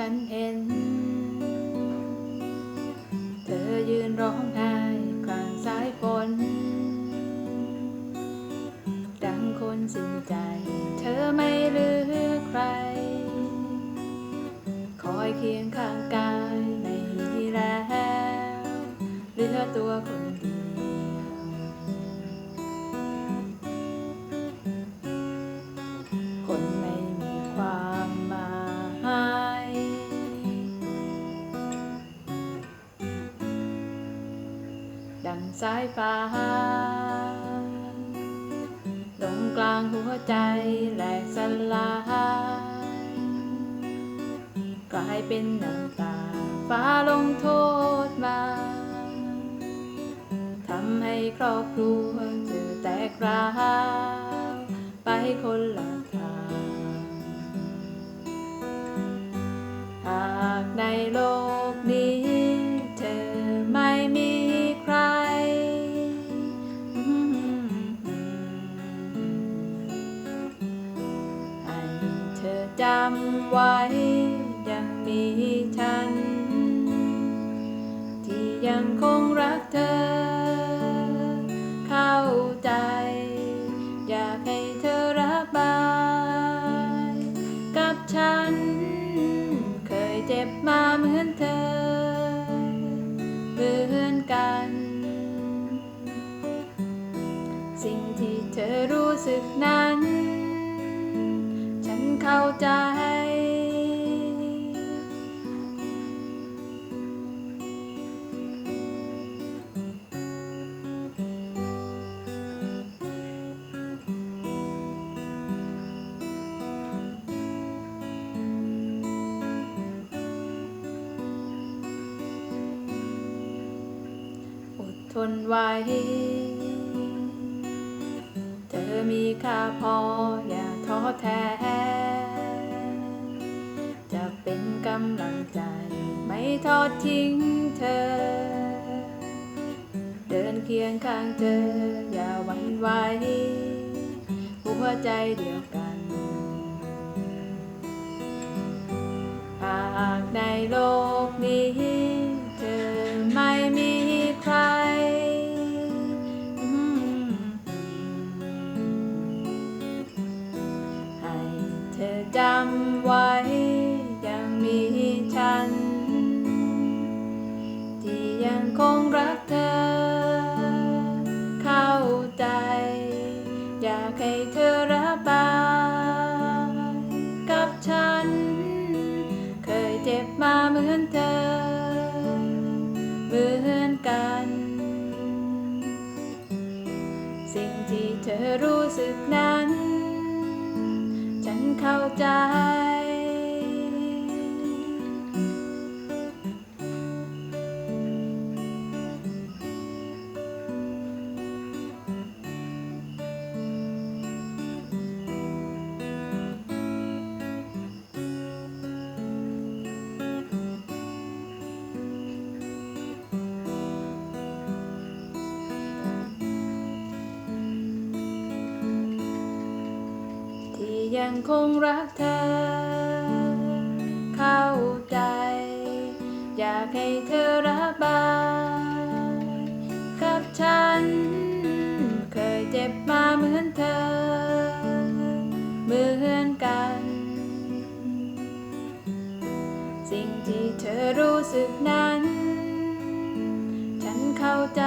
ฉันเห็น เธอยืนร้องไห้กลางสายฝนดังคนสิ้นใจ เธอไม่เหลือใคร คอยเคียงข้างกายไม่มีแล้วเหลือตัวคนเดียว ดังสายฟ้าตรงกลางหัวใจแหลกสลายกลายเป็นน้ำตาฟ้าลงโทษมาทำให้ครอบครัวเจอแตกร้าวไปคนละ จำไว้ยังมีฉัน ที่ยังคงรักเธอ เข้าใจ อยากให้เธอระบาย กับฉัน เคยเจ็บมาเหมือนเธอ เหมือนกัน สิ่งที่เธอรู้สึกนั้น ใจ อดทนไว้ เธอมีค่าพออย่าท้อแท้ำลังใจ ไม่ทอดทิ้งเธอ เดินเคียงข้างเธอ อย่าหวั่นไหวหัวใจเดียวกัน หากในโลก คงรักเธอ เข้าใจ อยากให้เธอระบายกับฉัน เคยเจ็บมาเหมือนเธอ เหมือนกัน สิ่งที่เธอรู้สึกนั้น ฉันเข้าใจ ยังคงรักเธอ เข้าใจ อยากให้เธอระบายกับฉัน เคยเจ็บมาเหมือนเธอ เหมือนกัน สิ่งที่เธอรู้สึกนั้น ฉันเข้าใจ